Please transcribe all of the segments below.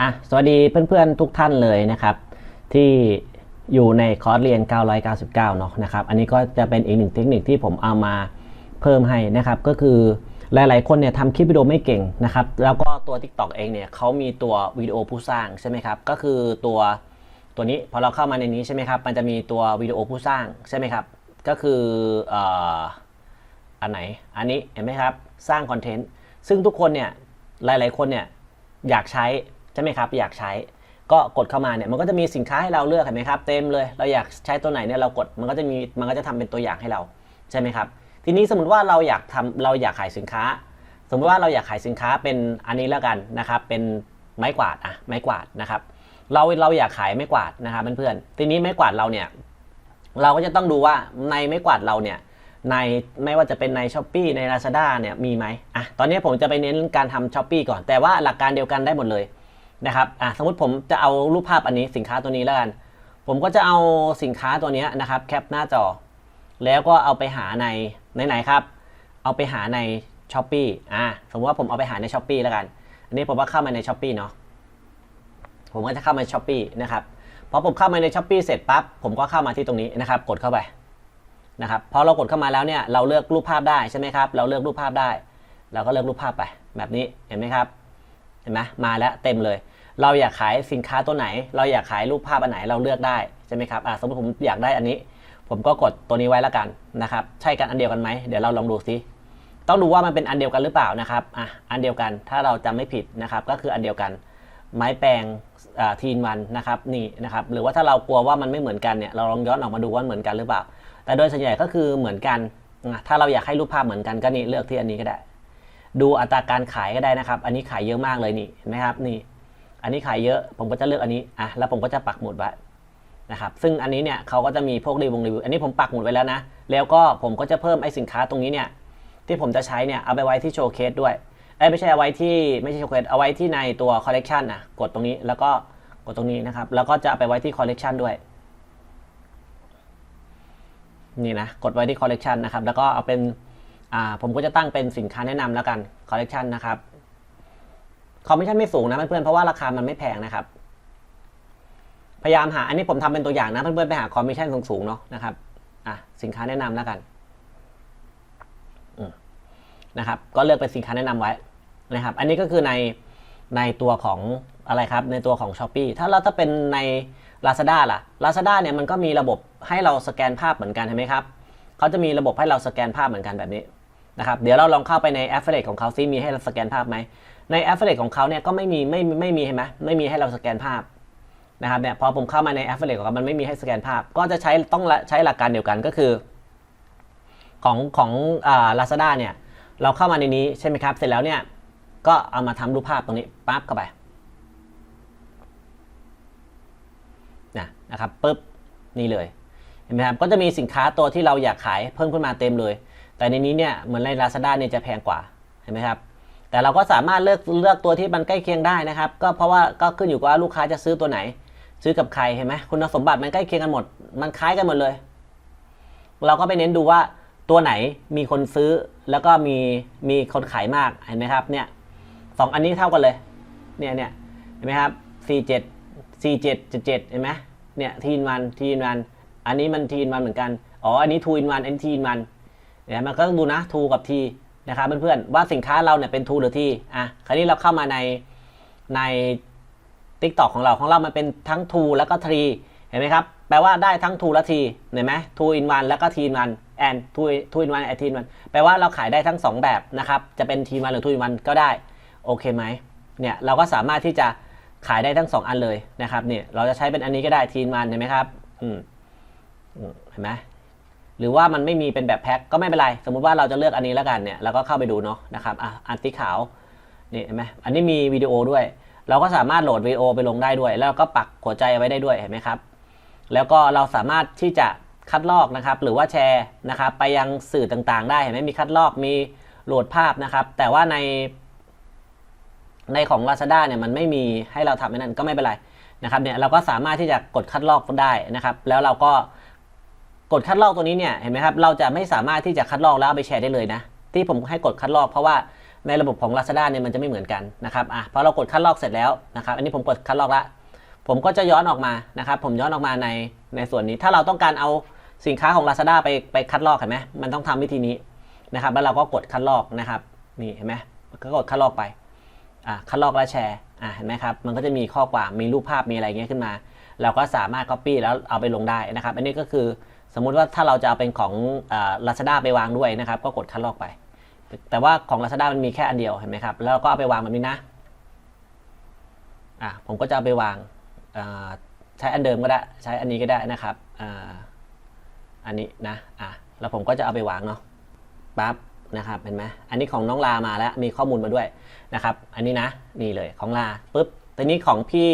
อะสวัสดีเพื่อนๆทุกท่านเลยนะครับ ที่อยู่ในคอร์สเรียน 999 เนาะนะครับ อันนี้ก็จะเป็นอีกหนึ่งเทคนิคที่ผมเอามาเพิ่มให้นะครับ ก็คือหลายๆ คนเนี่ยทำคลิปวิดีโอไม่เก่งนะครับ แล้วก็ตัว TikTok เองเนี่ยเขามีตัววิดีโอผู้สร้างใช่ไหมครับ ก็คือตัวตัวนี้พอเราเข้ามาในนี้ใช่ไหมครับ มันจะมีตัววิดีโอผู้สร้างใช่ไหมครับ ก็คืออ่ออันไหน อันนี้เห็นไหมครับ สร้างคอนเทนต์ ซึ่งทุกคนเนี่ยหลาย ๆ คนเนี่ยอยากใช้ ใช่ไหมครับ อยากใช้ก็กดเข้ามาเนี่ยมันก็จะมีสินค้าให้เราเลือกเห็นไหมครับเต็มเลยเราอยากใช้ตัวไหนเนี่ยเรากดมันก็จะมีมันก็จะทำเป็นตัวอย่างให้เราใช่ไหมครับทีนี้สมมติว่าเราอยากทำเราอยากขายสินค้า สมมติว่าเราอยากขายสินค้าเป็นอันนี้แล้วกันนะครับเป็นไม้กวาดอะไม้กวาดนะครับเราเราอยากขายไม้กวาดนะครับเพื่อนๆทีนี้ไม้กวาดเราเนี่ยเราก็จะต้องดูว่าในไม้กวาดเราเนี่ยในไม่ว่าจะเป็นใน s h อ p e e ใน Lazada เนี่ยมีไหมอะตอนนี้ผมจะไปเน้นการทำ s h อ p e e ก่อนแต่ว่าหลักการเดียวกันได้หมดเลย นะครับอะสมมติผมจะเอารูปภาพอันนี้สินค้าตัวนี้แล้วกัน ผมก็จะเอาสินค้าตัวนี้นะครับแคปหน้าจอ แล้วก็เอาไปหาในไหนๆครับ เอาไปหาใน s h อ p e e อะสมมติว่าผมเอาไปหาใน s h อ p e e แล้วกัน อันนี้ผมว่าเข้ามาใน s h อ p e e เนาะผมก็จะเข้ามาใน s h อ p e e นะครับพอผมเข้ามาใน s h อ p e e เสร็จปั๊บผมก็เข้ามาที่ตรงนี้นะครับ กดเข้าไปนะครับพอเรากดเข้ามาแล้วเนี่ยเราเลือกรูปภาพได้ใช่ไหมครับ เราเลือกรูปภาพได้ เราก็เลือกรูปภาพไป แบบนี้เห็นไหมครับเห็นไหมมาแล้วเต็มเลย เราอยากขายสินค้าตัวไหน เราอยากขายรูปภาพอันไหนเราเลือกได้ใช่ไหมครับสมมติผมอยากได้อันนี้ ผมก็กดตัวนี้ไว้แล้วกันนะครับ ใช่กันอันเดียวกันไหมเดี๋ยวเราลองดูซิต้องดูว่ามันเป็นอันเดียวกันหรือเปล่านะครับอะอันเดียวกันถ้าเราจำไม่ผิดนะครับก็คืออันเดียวกัน ไม้แปลงทีนวันนะครับนี่นะครับหรือว่าถ้าเรากลัวว่ามันไม่เหมือนกันเนี่ยเราลองย้อนออกมาดูว่าเหมือนกันหรือเปล่า แต่โดยส่วนใหญ่ก็คือเหมือนกันถ้าเราอยากให้รูปภาพเหมือนกันก็นี่เลือกที่อันนี้ก็ได้ ดูอัตราการขายก็ได้นะครับ อันนี้ขายเยอะมากเลยนี่นไหมครับนี่ อันนี้ขายเยอะ ผมก็จะเลือกอันนี้อะแล้วผมก็จะปักหมุดไว้นะครับซึ่งอันนี้เนี่ยเขาก็จะมีพวกรีวิวรีวิวอันนี้ผมปักหมุดไว้แล้วนะ แล้วก็ผมก็จะเพิ่มไอ้สินค้าตรงนี้เนี่ยที่ผมจะใช้เนี่ยเอาไปไว้ที่โชว์เคสด้วยเอ้ไม่ใช่เอาไว้ที่ไม่ใช่โชว์เคสเอาไว้ที่ในตัวคอลเลกชันนะกดตรงนี้แล้วก็กดตรงนี้นะครับแล้วก็จะเอาไปไว้ที่คอลเลกชันด้วยนี่นะกดไว้ที่คอลเลกชันนะครับแล้วก็เอาเป็นอ่าผมก็จะตั้งเป็นสินค้าแนะนำแล้วกันคอลเลกชันนะครับ คอมมิชชั่นไม่สูงนะเพื่อนๆเพราะว่าราคามันไม่แพงนะครับ พยายามหาอันนี้ผมทำเป็นตัวอย่างนะเพื่อนๆไปหาคอมมิชชั่นสูงๆเนาะนะครับอะสินค้าแนะนำแล้วกันนะครับ ก็เลือกเป็นสินค้าแนะนำไว้นะครับ อันนี้ก็คือในในตัวของอะไรครับ ในตัวของ s h อ p e e ถ้าเราถ้าเป็นใน Lazada ล่ะ Lazada เนี่ยมันก็มีระบบให้เราสแกนภาพเหมือนกันเห็นไหมครับเขาจะมีระบบให้เราสแกนภาพเหมือนกันแบบนี้นะครับ เดี๋ยวเราลองเข้าไปใน Affiliate ของเขาซิมีให้เราสแกนภาพไหม ใน Affiliate ของเขาเนี่ยก็ไม่มีไม่ไม่มีเห็นไหมไม่มีให้เราสแกนภาพนะครับเนี่ยพอผมเข้ามาใน Affiliate ของเขามันไม่มีให้สแกนภาพ ก็จะใช้ต้องใช้หลักการเดียวกันก็คือ ของของอ่า Lazada เนี่ยเราเข้ามาในนี้ใช่ไหมครับ เสร็จแล้วเนี่ยก็เอามาทำรูปภาพตรงนี้ปั๊บเข้าไปนะนะครับปุ๊บนี่เลยเห็นไหมครับก็จะมีสินค้าตัวที่เราอยากขายเพิ่มขึ้นมาเต็มเลย แต่ในนี้เนี่ยเหมือนใน Lazada เนี่ยจะแพงกว่าเห็นไหมครับ แต่เราก็สามารถเลือกเลือกตัวที่มันใกล้เคียงได้นะครับ ก็เพราะว่าก็ขึ้นอยู่กับว่าลูกค้าจะซื้อตัวไหน ซื้อกับใครเห็นไหมคุณสมบัติมันใกล้เคียงกันหมด มันคล้ายกันหมดเลย เราก็ไปเน้นดูว่าตัวไหนมีคนซื้อแล้วก็มีมีคนขายมากเห็นไหมครับเนี่ยสองอันนี้เท่ากันเลยเนี่ยเนี่ยเห็นไหมครับสี่เจ็ดสี่เจ็ดเจ็ดเจ็ดเห็นไหมเนี่ยทีนวันทีนวันอันนี้มันทีนวันเหมือนกันอ๋ออันนี้ทูอินวันอันนี้ทีนวันเนี่ยมันก็ต้องดูนะทูกับที นะครับเพื่อนๆว่าสินค้าเราเนี่ยเป็นทูหรือทีอะคราวนี้เราเข้ามาในใน t ิ k t o k ของเราของเรามันเป็นทั้งทูแล้วก็ทรีเห็นไหมครับ แปลว่าได้ทั้งทูและทีเห็นไหมทูอินวันแล้วก็ทีนวันแอนทูทูอินวันแอนทีนวันแปลว่าเราขายได้ทั้ง 2 แบบนะครับจะเป็นทีนวันหรือทูอินวันก็ได้โอเคไหมเนี่ยเราก็สามารถที่จะขายได้ทั้ง 2 อันเลยนะครับเนี่ยเราจะใช้เป็นอันนี้ก็ได้ทีนวันเห็นไหมครับอืมเห็นไหม หรือว่ามันไม่มีเป็นแบบแพ็คก็ไม่เป็นไร สมมุติว่าเราจะเลือกอันนี้แล้วกันเนี่ยเราก็เข้าไปดูเนาะนะครับอะอันสีขาวนี่เห็นไหมอันนี้มีวิดีโอด้วย เราก็สามารถโหลดวิดีโอไปลงได้ด้วย แล้วก็ปักหัวใจไว้ได้ด้วยเห็นไหมครับ แล้วก็เราสามารถที่จะคัดลอกนะครับ หรือว่าแชร์นะครับไปยังสื่อต่างๆ ได้เห็นไหมมีคัดลอกมีโหลดภาพนะครับ แต่ว่าในในของ Lazada เนี่ยมันไม่มีให้เราทำนั่นก็ไม่เป็นไรนะครับเนี่ยเราก็สามารถที่จะกดคัดลอกได้นะครับ แล้วเราก็ กดคัดลอกตัวนี้เนี่ยเห็นไหมครับเราจะไม่สามารถที่จะคัดลอกแล้วไปแชร์ได้เลยนะ ที่ผมให้กดคัดลอกเพราะว่าในระบบของ Lazada เนี่ยมันจะไม่เหมือนกันนะครับอะพอเรากดคัดลอกเสร็จแล้วนะครับ อันนี้ผมกดคัดลอกละผมก็จะย้อนออกมานะครับ ผมย้อนออกมาในในส่วนนี้ ถ้าเราต้องการเอาสินค้าของ Lazada ไปไปคัดลอกเห็นไหมมันต้องทำวิธีนี้นะครับ แล้วเราก็กดคัดลอกนะครับนี่เห็นไหมก็กดคัดลอกไปอะคัดลอกแล้วแชร์อะเห็นไหมครับมันก็จะมีข้อความมีรูปภาพมีอะไรเงี้ยขึ้นมา เราก็สามารถ Copy แล้วเอาไปลงได้นะครับ อันนี้ก็คือ สมมุติว่าถ้าเราจะเอาเป็นของลาซาด้าไปวางด้วยนะครับ ก็กดคัดลอกไป แต่ว่าของ Lazada มันมีแค่อันเดียวเห็นไหมครับ แล้วก็เอาไปวางแบบนี้นะอะผมก็จะเอาไปวางใช้อันเดิมก็ได้ ใช้อันนี้ก็ได้นะครับอ,อันนี้นะอะแล้วผมก็จะเอาไปวางเนาะปั๊บนะครับเห็นไหมอันนี้ของน้องลามาแล้วมีข้อมูลมาด้วยนะครับ อันนี้นะนี่เลยของลาปุ๊บทีนี้ของพี่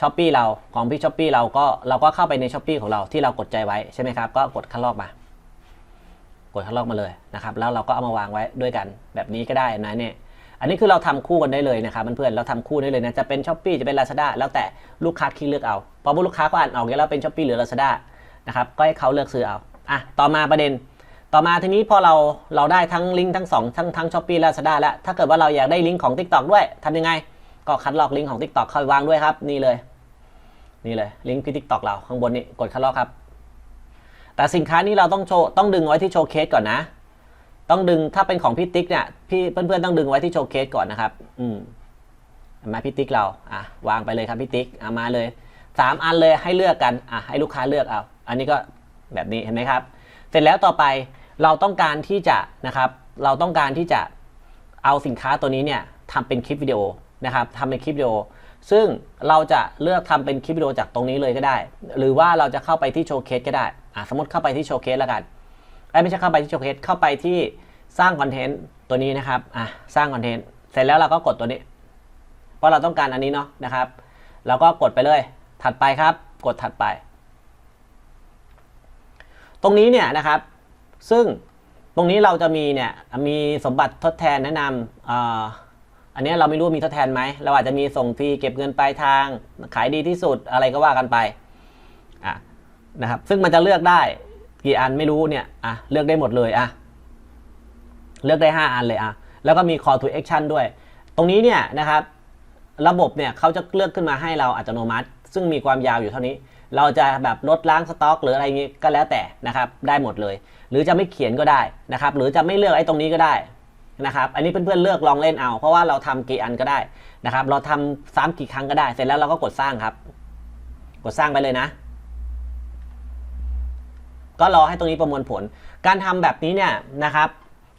ช้อปปี้เราของพี่ช้อปปี้เราก็เราก็เข้าไปในช้อปปี้ของเราที่เรากดใจไว้ใช่ไหมครับ ก็กดคัดลอกมา กดคัดลอกมาเลยนะครับ แล้วเราก็เอามาวางไว้ด้วยกันแบบนี้ก็ได้นะเนี่ยอันนี้คือเราทำคู่กันได้เลยนะครับเพื่อนๆเราทำคู่ได้เลยนะจะเป็นช้อปปีจะเป็น Lazada แล้วแต่ลูกค้าคิดเลือกเอาพอลูกค้าก็อ่านออกแล้วเป็นช้อปปีหรือ Lazada นะครับก็ให้เขาเลือกซื้อเอาอะต่อมาประเด็น ต่อมาทีนี้พอเราเราได้ทั้งลิงก์ทั้งสองทั้งทั้งช้อปปี้และ Lazada แล้วถ้าเกิดว่าเราอยากได้ลิงก์ของ TikTok ด้วยทำยังไง ก็คัดลอกลิงก์ของ TikTok เข้าไปวางด้วยครับ นี่เลย นี่เลยลิงก์ที่ TikTok เราข้างบนนี้กดคัดลอกครับ แต่สินค้านี้เราต้องโชว์ต้องดึงไว้ที่โชว์เคสก่อนนะ ต้องดึงถ้าเป็นของพี่ติ๊กเนี่ยพี่เพื่อนๆต้องดึงไว้ที่โชว์เคสก่อนนะครับ อืมมาพี่ติ๊กเราอะวางไปเลยครับพี่ติ๊กอะมาเลยสามอันเลยให้เลือกกันอะให้ลูกค้าเลือกเอาอันนี้ก็แบบนี้เห็นไหมครับ เสร็จแล้วต่อไปเราต้องการที่จะนะครับ เราต้องการที่จะเอาสินค้าตัวนี้เนี่ยทำเป็นคลิปวิดีโอ นะครับทำเป็นคลิปวิดีโอ ซึ่งเราจะเลือกทำเป็นคลิปวิดีโอจากตรงนี้เลยก็ได้ หรือว่าเราจะเข้าไปที่โชว์เคสก็ได้อะสมมติเข้าไปที่โชว์เคสแล้วกันไอ้ยไม่ใช่เข้าไปที่โชว์เคสเข้าไปที่สร้างคอนเทนต์ตัวนี้นะครับอะสร้างคอนเทนต์เสร็จแล้วเราก็กดตัวนี้ เพราะเราต้องการอันนี้เนาะนะครับเราก็กดไปเลย ถัดไปครับ กดถัดไป ตรงนี้เนี่ยนะครับ ซึ่งตรงนี้เราจะมีเนี่ยมีสมบัติทดแทนแนะนำ อันนี้เราไม่รู้มีทดแทนไหม เราอาจจะมีส่งฟรีเก็บเงินปลายทาง ขายดีที่สุดอะไรก็ว่ากันไปอะนะครับ ซึ่งมันจะเลือกได้กี่อันไม่รู้เนี่ยอะเลือกได้หมดเลยอะเลือกได้ 5 อันเลยอะแล้วก็มี call to action ด้วย ตรงนี้เนี่ยนะครับระบบเนี่ยเขาจะเลือกขึ้นมาให้เราอัตโนมัติ ซึ่งมีความยาวอยู่เท่านี้ เราจะแบบลดล้างสต็อก หรืออะไรงี้ก็แล้วแต่นะครับได้หมดเลย หรือจะไม่เขียนก็ได้นะครับหรือจะไม่เลือกไอ้ตรงนี้ก็ได้ นะครับ อันนี้เพื่อนๆเลือกลองเล่นเอา เพราะว่าเราทำกี่อันก็ได้นะครับ เราทำซ้ำกี่ครั้งก็ได้ เสร็จแล้วเราก็กดสร้างครับ กดสร้างไปเลยนะ ก็รอให้ตรงนี้ประมวลผล การทำแบบนี้เนี่ยนะครับ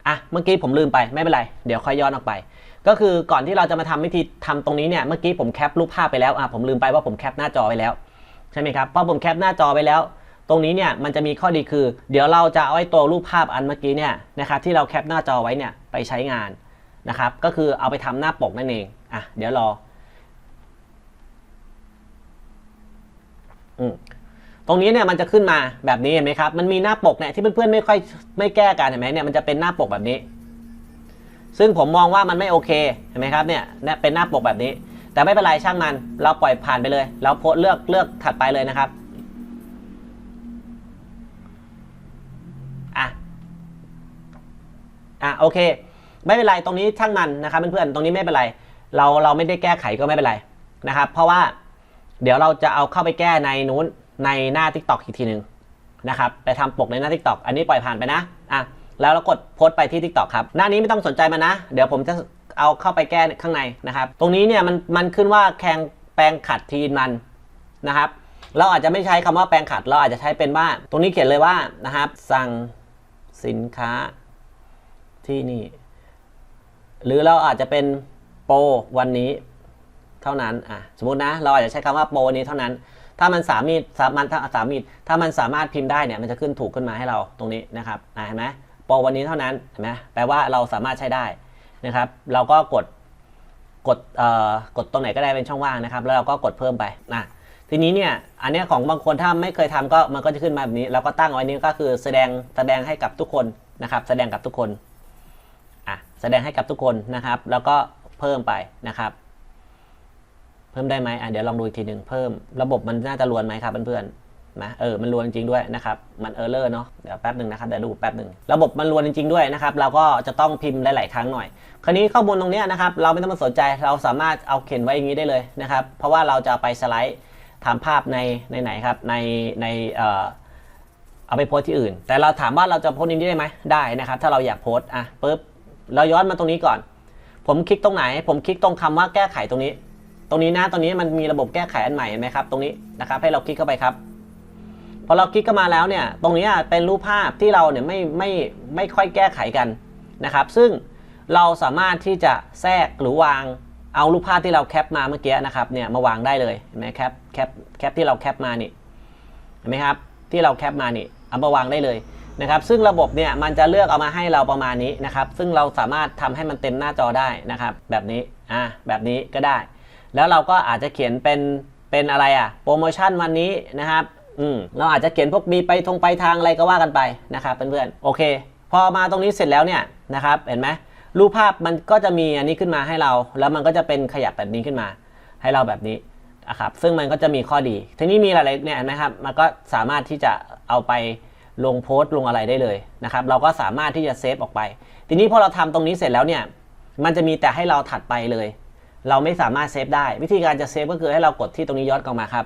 อะ เมื่อกี้ผมลืมไปไม่เป็นไร เดี๋ยวค่อยย้อนออกไป ก็คือก่อนที่เราจะมาทำวิธีทำตรงนี้เนี่ย เมื่อกี้ผมแคปรูปภาพไปแล้ว อะ ผมลืมไปว่าผมแคปหน้าจอไปแล้ว ใช่ไหมครับ พอผมแคปหน้าจอไปแล้ว ตรงนี้เนี่ยมันจะมีข้อดีคือ เดี๋ยวเราจะเอาไอ้ตัวรูปภาพอันเมื่อกี้เนี่ยนะครับที่เราแคปหน้าจอไว้เนี่ยไปใช้งานนะครับก็คือเอาไปทำหน้าปกนั่นเองอะเดี๋ยวรออืมตรงนี้เนี่ยมันจะขึ้นมาแบบนี้เห็นไหมครับ มันมีหน้าปกเนี่ยที่เพื่อนๆไม่ค่อยไม่แก้กันเห็นไหมเนี่ยมันจะเป็นหน้าปกแบบนี้ ซึ่งผมมองว่ามันไม่โอเคเห็นไหมครับเนี่ยเนี่ยเป็นหน้าปกแบบนี้ แต่ไม่เป็นไรช่างมัน เราปล่อยผ่านไปเลย เราโพสเลือกเลือกถัดไปเลยนะครับ อะโอเค ไม่เป็นไรตรงนี้ช่างมันนะครับเพื่อนๆตรงนี้ไม่เป็นไร เราเราไม่ได้แก้ไขก็ไม่เป็นไรนะครับ เพราะว่าเดี๋ยวเราจะเอาเข้าไปแก้ในนู้นในหน้า TikTok อีกทีหนึ่งนะครับไปทำปกในหน้า TikTok อันนี้ปล่อยผ่านไปนะอะแล้วเรากดโพสต์ไปที่ TikTok ครับ หน้านี้ไม่ต้องสนใจมันนะ เดี๋ยวผมจะเอาเข้าไปแก้ข้างในนะครับ ตรงนี้เนี่ยมันมันขึ้นว่าแข่งแปลงขัดทีนมันนะครับ เราอาจจะไม่ใช้คำว่าแปลงขัด เราอาจจะใช้เป็นว่า ตรงนี้เขียนเลยว่านะครับ สั่งสินค้า ที่นี่ หรือเราอาจจะเป็นโปรวันนี้เท่านั้นอะสมมตินะ เราอาจจะใช้คำว่าโปรวันนี้เท่านั้น ถ้ามันสามีสามันถ้าสามีถ้ามันสามารถพิมพ์ได้เนี่ยมันจะขึ้นถูกขึ้นมาให้เราตรงนี้นะครับอะเห็นไหมโปรวันนี้เท่านั้นเห็นไหมแปลว่าเราสามารถใช้ได้นะครับ เราก็กดกดเอ่อกดตรงไหนก็ได้เป็นช่องว่างนะครับ แล้วเราก็กดเพิ่มไปนะทีนี้เนี่ยอันนี้ของบางคนถ้าไม่เคยทำก็มันก็จะขึ้นมาแบบนี้ เราก็ตั้งไว้นี้ก็คือแสดงแสดงให้กับทุกคนนะครับ แสดงกับทุกคน อะแสดงให้กับทุกคนนะครับ แล้วก็เพิ่มไปนะครับ เพิ่มได้ไหมอะเดี๋ยวลองดูอีกทีหนึ่งเพิ่มระบบมันน่าจะรวนไหมครับเพื่อนๆนะเออมันรวนจริงๆด้วยนะครับมันเออร์เลอร์เนาะเดี๋ยวแป๊บหนึ่งนะครับเดี๋ยวดูแป๊บหนึ่งระบบมันรวนจริง ๆด้วยนะครับ เราก็จะต้องพิมพ์หลายๆครั้งหน่อย คราวนี้ข้อมูลตรงนี้นะครับ เราไม่ต้องมาสนใจเราสามารถเอาเขียนไว้อย่างนี้ได้เลยนะครับ เพราะว่าเราจะไปสไลด์ทำภาพในในไหนครับในในเอ่อเอาไปโพสที่อื่น แต่เราถามว่าเราจะโพสนี้ได้ไหมได้นะครับ ถ้าเราอยากโพสอะปุ๊บ เราย้อนมาตรงนี้ก่อน ผมคลิกตรงไหน ผมคลิกตรงคำว่าแก้ไขตรงนี้ ตรงนี้นะตรงนี้มันมีระบบแก้ไขอันใหม่เห็นไหมครับ ตรงนี้นะครับ ให้เราคลิกเข้าไปครับ พอเราคลิกเข้ามาแล้วเนี่ย ตรงนี้เป็นรูปภาพที่เราเนี่ยไม่ไม่ไม่ค่อยแก้ไขกันนะครับ ซึ่งเราสามารถที่จะแทรกหรือวางเอารูปภาพที่เราแคปมาเมื่อกี้นะครับเนี่ยมาวางได้เลยเห็นไหมแคปแคปแคปที่เราแคปมานี่เห็นไหมครับที่เราแคปมานี่เอามาวางได้เลย นะครับซึ่งระบบเนี่ยมันจะเลือกเอามาให้เราประมาณนี้นะครับซึ่งเราสามารถทำให้มันเต็มหน้าจอได้นะครับแบบนี้อ่าแบบนี้ก็ได้ แล้วเราก็อาจจะเขียนเป็นเป็นอะไรอะโปรโมชั่นวันนี้นะครับอืมเราอาจจะเขียนพวกมีไปทงไปทางอะไรก็ว่ากันไปนะครับเพื่อนๆโอเค พอมาตรงนี้เสร็จแล้วเนี่ยนะครับเห็นไหมรูปภาพมันก็จะมีอันนี้ขึ้นมาให้เรา แล้วมันก็จะเป็นขยับแบบนี้ขึ้นมา ให้เราแบบนี้นะครับซึ่งมันก็จะมีข้อดี ทีนี้มีอะไรเนี่ยเห็นไหมครับมันก็สามารถที่จะเอาไป ลงโพสต์ลงอะไรได้เลยนะครับเราก็สามารถที่จะเซฟออกไป ทีนี้พอเราทำตรงนี้เสร็จแล้วเนี่ยมันจะมีแต่ให้เราถัดไปเลย เราไม่สามารถเซฟได้ วิธีการจะเซฟก็คือให้เรากดที่ตรงนี้ย้อนกลับมาครับ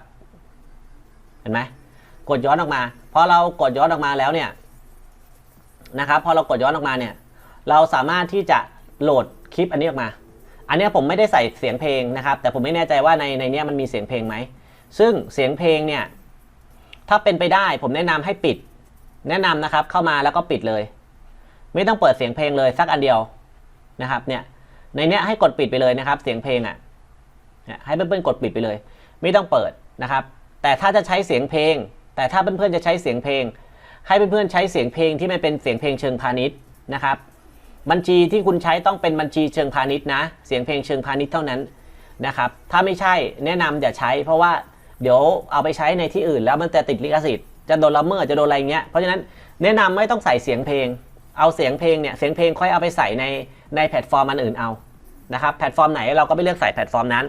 เห็นไหมกดย้อนออกมาพอเรากดย้อนออกมาแล้วเนี่ยนะครับพอเรากดย้อนออกมาเนี่ยเราสามารถที่จะโหลดคลิปอันนี้ออกมา อันนี้ผมไม่ได้ใส่เสียงเพลงนะครับ แต่ผมไม่แน่ใจว่าในในนี้มันมีเสียงเพลงไหมซึ่งเสียงเพลงเนี่ยถ้าเป็นไปได้ผมแนะนำให้ปิด แนะนำนะครับเข้ามาแล้วก็ปิดเลย ไม่ต้องเปิดเสียงเพลงเลยสักอันเดียวนะครับเนี่ยในเนี้ยให้กดปิดไปเลยนะครับ เสียงเพลงอะเนี่ยให้เพื่อนๆกดปิดไปเลย ไม่ต้องเปิดนะครับ แต่ถ้าจะใช้เสียงเพลง แต่ถ้าเพื่อนๆจะใช้เสียงเพลง ให้เพื่อนๆใช้เสียงเพลงที่ไม่เป็นเสียงเพลงเชิงพาณิชย์นะครับบัญชีที่คุณใช้ต้องเป็นบัญชีเชิงพาณิชย์นะ เสียงเพลงเชิงพาณิชย์เท่านั้นนะครับ ถ้าไม่ใช่แนะนำอย่าใช้ เพราะว่าเดี๋ยวเอาไปใช้ในที่อื่นแล้วมันจะติดลิขสิทธิ์ จะโดนละเมิดจะโดนอะไรเงี้ยเพราะฉะนั้นแนะนำไม่ต้องใส่เสียงเพลง เอาเสียงเพลงเนี่ยเสียงเพลงค่อยเอาไปใส่ในในแพลตฟอร์มอันอื่นเอานะครับแพลตฟอร์มไหนเราก็ไปเลือกใส่แพลตฟอร์มนั้น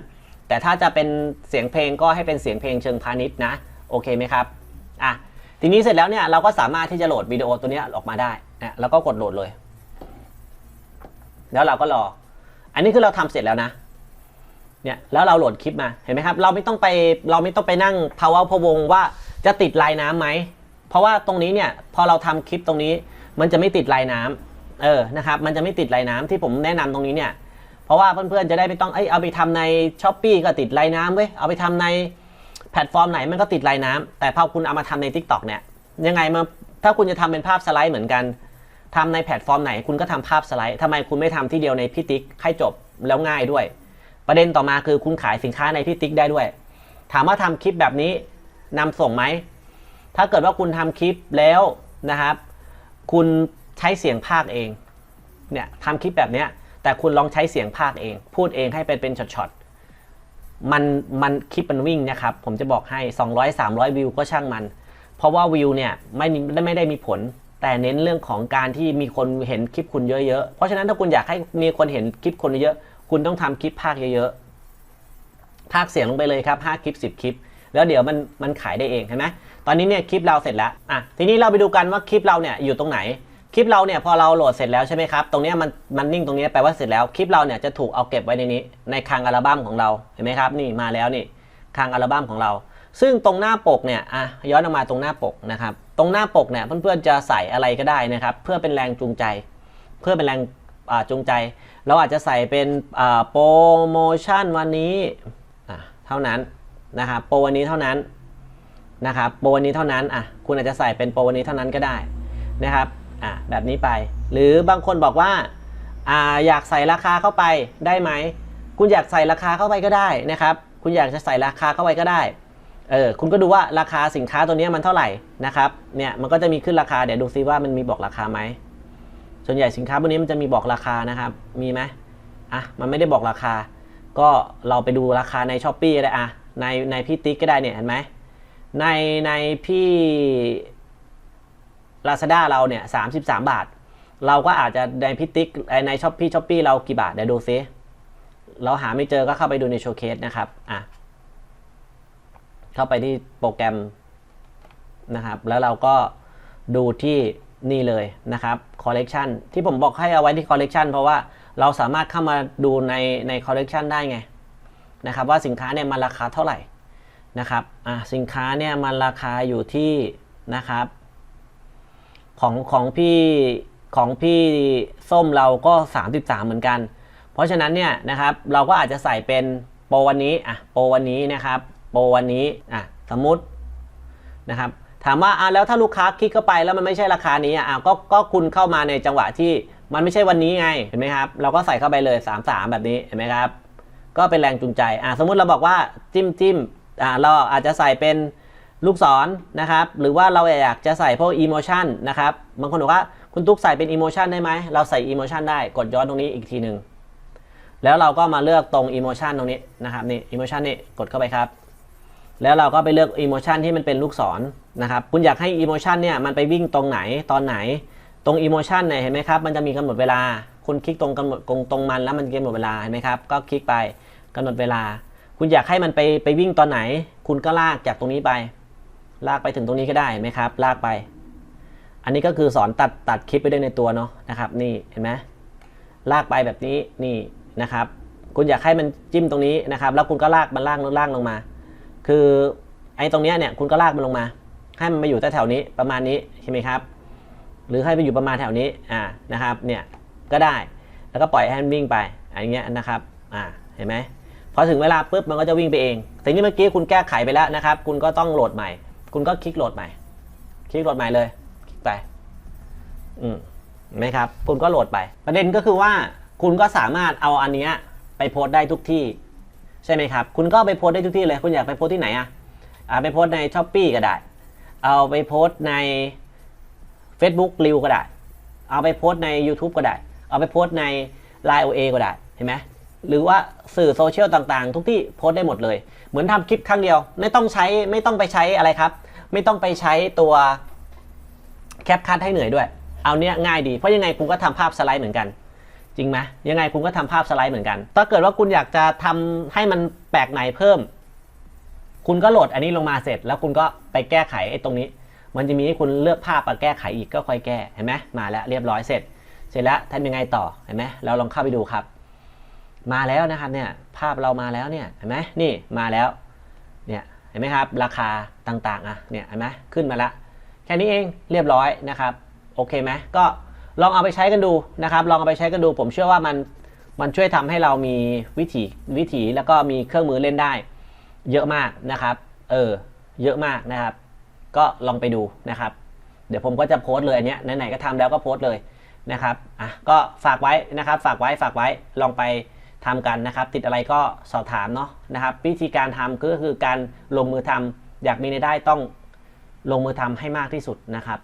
แต่ถ้าจะเป็นเสียงเพลงก็ให้เป็นเสียงเพลงเชิงพาณิชย์นะโอเคไหมครับอะทีนี้เสร็จแล้วเนี่ยเราก็สามารถที่จะโหลดวิดีโอตัวเนี้ยออกมาได้นะแล้วก็กดโหลดเลย แล้วเราก็รอ อันนี้คือเราทำเสร็จแล้วนะเนี่ยแล้วเราโหลดคลิปมาเห็นไหมครับ เราไม่ต้องไปเราไม่ต้องไปนั่งภาวะพวงว่า จะติดลายน้ำไหม เพราะว่าตรงนี้เนี่ยพอเราทำคลิปตรงนี้ มันจะไม่ติดลายน้ำเออนะครับมันจะไม่ติดลายน้ำที่ผมแนะนำตรงนี้เนี่ยเพราะว่าเพื่อนๆจะได้ไม่ต้องเอ้ยเอาไปทำในช้อปปีก็ติดลายน้ำเว้ยเอาไปทำในแพลตฟอร์มไหนมันก็ติดลายน้ำแต่พอคุณเอามาทำใน Tik t o อกเนี่ยยังไงมาถ้าคุณจะทำเป็นภาพสไลด์เหมือนกันทำในแพลตฟอร์มไหนคุณก็ทำภาพสไลด์ทำไมคุณไม่ทำที่เดียวในพี่ติ๊กให้จบแล้วง่ายด้วย ประเด็นต่อมาคือคุณขายสินค้าในพี่ติ๊กได้ด้วย ถามว่าทำคลิปแบบนี้ นำส่งไหม ถ้าเกิดว่าคุณทำคลิปแล้วนะครับ คุณใช้เสียงภาคเอง เนี่ยทำคลิปแบบเนี้ย แต่คุณลองใช้เสียงภาคเอง พูดเองให้เป็นเป็นช็อตๆ มันมันคลิปมันวิ่งนะครับ ผมจะบอกให้ 200 300 วิวก็ช่างมัน เพราะว่าวิวเนี่ยไม่ได้ไม่ได้มีผลแต่เน้นเรื่องของการที่มีคนเห็นคลิปคุณเยอะๆ เพราะฉะนั้นถ้าคุณอยากให้มีคนเห็นคลิปคนเยอะ คุณต้องทำคลิปภาคเยอะๆ ภาคเสียงลงไปเลยครับ 5 คลิป 10 คลิป แล้วเดี๋ยวมันมันขายได้เองเห็นไหมตอนนี้เนี่ยคลิปเราเสร็จแล้วอะทีนี้เราไปดูกันว่าคลิปเราเนี่ยอยู่ตรงไหนคลิปเราเนี่ยพอเราโหลดเสร็จแล้วใช่ไหมครับตรงนี้มันมันนิ่งตรงนี้แปลว่าเสร็จแล้วคลิปเราเนี่ยจะถูกเอาเก็บไว้ในนี้ ในคลังอัลบั้มของเราเห็นไหมครับนี่มาแล้วนี่คลังอัลบั้มของเรา ซึ่งตรงหน้าปกเนี่ยอะย้อนออกมาตรงหน้าปกนะครับตรงหน้าปกเนี่ยเพื่อนๆจะใส่อะไรก็ได้นะครับเพื่อเป็นแรงจูงใจ เพื่อเป็นแรงอ่าจูงใจ เราอาจจะใส่เป็นอ่าโปรโมชั่นวันนี้อะเท่านั้น นะครับโปรวันนี้เท่านั้นนะครับโปรวันนี้เท่านั้นอะคุณอาจจะใส่เป็นโปรวันนี้เท่านั้นก็ได้นะครับอะแบบนี้ไป หรือบางคนบอกว่าอ่าอยากใส่ราคาเข้าไปได้ไหมคุณอยากใส่ราคาเข้าไปก็ได้นะครับ คุณอยากจะใส่ราคาเข้าไปก็ได้เออคุณก็ดูว่าราคาสินค้าตัวนี้มันเท่าไหร่นะครับเนี่ยมันก็จะมีขึ้นราคาเดี๋ยวดูซิว่ามันมีบอกราคาไหมส่วนใหญ่สินค้าพวกนี้มันจะมีบอกราคานะครับ มีไหมอะมันไม่ได้บอกราคา ก็เราไปดูราคาในช้อปปี้ได้อะ ในในพี่ติ๊กก็ได้เนี่ยเห็นไหมในในพี่ Lazada เราเนี่ย33บาท เราก็อาจจะในพิติกในช้อปปี้ช้อปปี้เรากี่บาทเดี๋ยวดูซิเราหาไม่เจอก็เข้าไปดูในโชว์เคสนะครับอะเข้าไปที่โปรแกรมนะครับ แล้วเราก็ดูที่นี่เลยนะครับคอลเลกชันที่ผมบอกให้เอาไว้ที่คอลเลกชันเพราะว่าเราสามารถเข้ามาดูในในคอลเลกชันได้ไง นะครับว่าสินค้าเนี่ยมันราคาเท่าไหร่นะครับอะสินค้าเนี่ยมันราคาอยู่ที่นะครับของของพี่ของพี่ส้มเราก็ 33 เหมือนกัน เพราะฉะนั้นเนี่ยนะครับเราก็อาจจะใส่เป็นโปรวันนี้อะโปรวันนี้นะครับโปรวันนี้อะสมมุตินะครับถามว่าอะแล้วถ้าลูกค้าคลิกเข้าไปแล้วมันไม่ใช่ราคานี้อะอะก็ก็คุณเข้ามาในจังหวะที่มันไม่ใช่วันนี้ไงเห็นไหมครับ เราก็ใส่เข้าไปเลย 33 แบบนี้เห็นไหมครับ ก็เป็นแรงจูงใจอะสมมุติเราบอกว่าจิ้มจิ้มอะเราอาจจะใส่เป็นลูกศรนะครับหรือว่าเราอยากจะใส่พวกอีโมชันนะครับบางคนบอกว่าคุณตุ๊กใส่เป็นอีโมชันได้ไหมเราใส่อีโมชันได้กดย้อนตรงนี้อีกทีหนึ่งแล้วเราก็มาเลือกตรงอีโมชันตรงนี้นะครับนี่อีโมชันนี่กดเข้าไปครับ แล้วเราก็ไปเลือกอีโมชันที่มันเป็นลูกศรนะครับคุณอยากให้อีโมชันเนี่ยมันไปวิ่งตรงไหนตอนไหน ตรงอีโมชันเนี่ยเห็นไหมครับมันจะมีกำหนดเวลา คุณคลิกตรงกำหนดตรงตรงมันแล้วมันกำหนดเวลาเห็นไหมครับก็คลิกไป กำหนดเวลา คุณอยากให้มันไปไปวิ่งตอนไหน คุณก็ลากจากตรงนี้ไป ลากไปถึงตรงนี้ก็ได้ไหมครับ ลากไป อันนี้ก็คือสอนตัดตัดคลิปไปด้วยในตัวเนาะนะครับ นี่เห็นไหมลากไปแบบนี้นี่นะครับ คุณอยากให้มันจิ้มตรงนี้นะครับ แล้วคุณก็ลากมันล่างล่างลงมา คือไอ้ตรงเนี้ยเนี่ยคุณก็ลากมันลงมา ให้มันมาอยู่แถวๆนี้ประมาณนี้ใช่ไหมครับ หรือให้ไปอยู่ประมาณแถวนี้อ่านะครับเนี่ยก็ได้แล้วก็ปล่อยให้มันวิ่งไปอันเงี้ยนะครับ อ่า เห็นไหม พอถึงเวลาปุ๊บมันก็จะวิ่งไปเอง แต่นี่เมื่อกี้คุณแก้ไขไปแล้วนะครับ คุณก็ต้องโหลดใหม่ คุณก็คลิกโหลดใหม่ คลิกโหลดใหม่เลย คลิกไป อืมไหมครับ คุณก็โหลดไป ประเด็นก็คือว่า คุณก็สามารถเอาอันเนี้ยไปโพสได้ทุกที่ ใช่ไหมครับ คุณก็ไปโพสได้ทุกที่เลย คุณอยากไปโพสที่ไหนอะอ่าไปโพสในช้อปปีก็ได้ เอาไปโพสใน Facebook รีวก็ได้ เอาไปโพสใน YouTube ก็ได้ เอาไปโพสใน Line OA ก็ได้ เห็นไหม หรือว่าสื่อโซเชียลต่างๆ ทุกที่โพสต์ได้หมดเลย เหมือนทำคลิปครั้งเดียว ไม่ต้องใช้ไม่ต้องไปใช้อะไรครับ ไม่ต้องไปใช้ตัวแคปคัทให้เหนื่อยด้วย เอาเนี้ยง่ายดี เพราะยังไงคุณก็ทำภาพสไลด์เหมือนกัน จริงไหมยังไงคุณก็ทำภาพสไลด์เหมือนกัน ถ้าเกิดว่าคุณอยากจะทำให้มันแปลกใหม่เพิ่ม คุณก็โหลดอันนี้ลงมาเสร็จ แล้วคุณก็ไปแก้ไขไอ้ตรงนี้ มันจะมีให้คุณเลือกภาพมาแก้ไขอีกก็ค่อยแก้ เห็นไหมมาแล้วเรียบร้อยเสร็จ เสร็จแล้วทำยังไงต่อ เห็นไหมเราลองเข้าไปดูครับ มาแล้วนะครับเนี่ยภาพเรามาแล้วเนี่ยเห็นไหมนี่มาแล้วเนี่ยเห็นไหมครับราคาต่างๆอะเนี่ยเห็นไหมขึ้นมาแล้วแค่นี้เองเรียบร้อยนะครับโอเคไหมก็ลองเอาไปใช้กันดูนะครับ ลองเอาไปใช้กันดู ผมเชื่อว่ามันมันช่วยทำให้เรามีวิถีวิถีแล้วก็มีเครื่องมือเล่นได้ เยอะมากนะครับเออเยอะมากนะครับ ก็ลองไปดูนะครับ เดี๋ยวผมก็จะโพสต์เลยอันเนี้ยไหนๆก็ทำแล้วก็โพสต์เลยนะครับอะก็ฝากไว้นะครับ ฝากไว้ฝากไว้ลองไป ทำกันนะครับ ติดอะไรก็สอบถามเนาะนะครับ วิธีการทำก็คือการลงมือทำอยากมีรายได้ต้องลงมือทำให้มากที่สุดนะครับ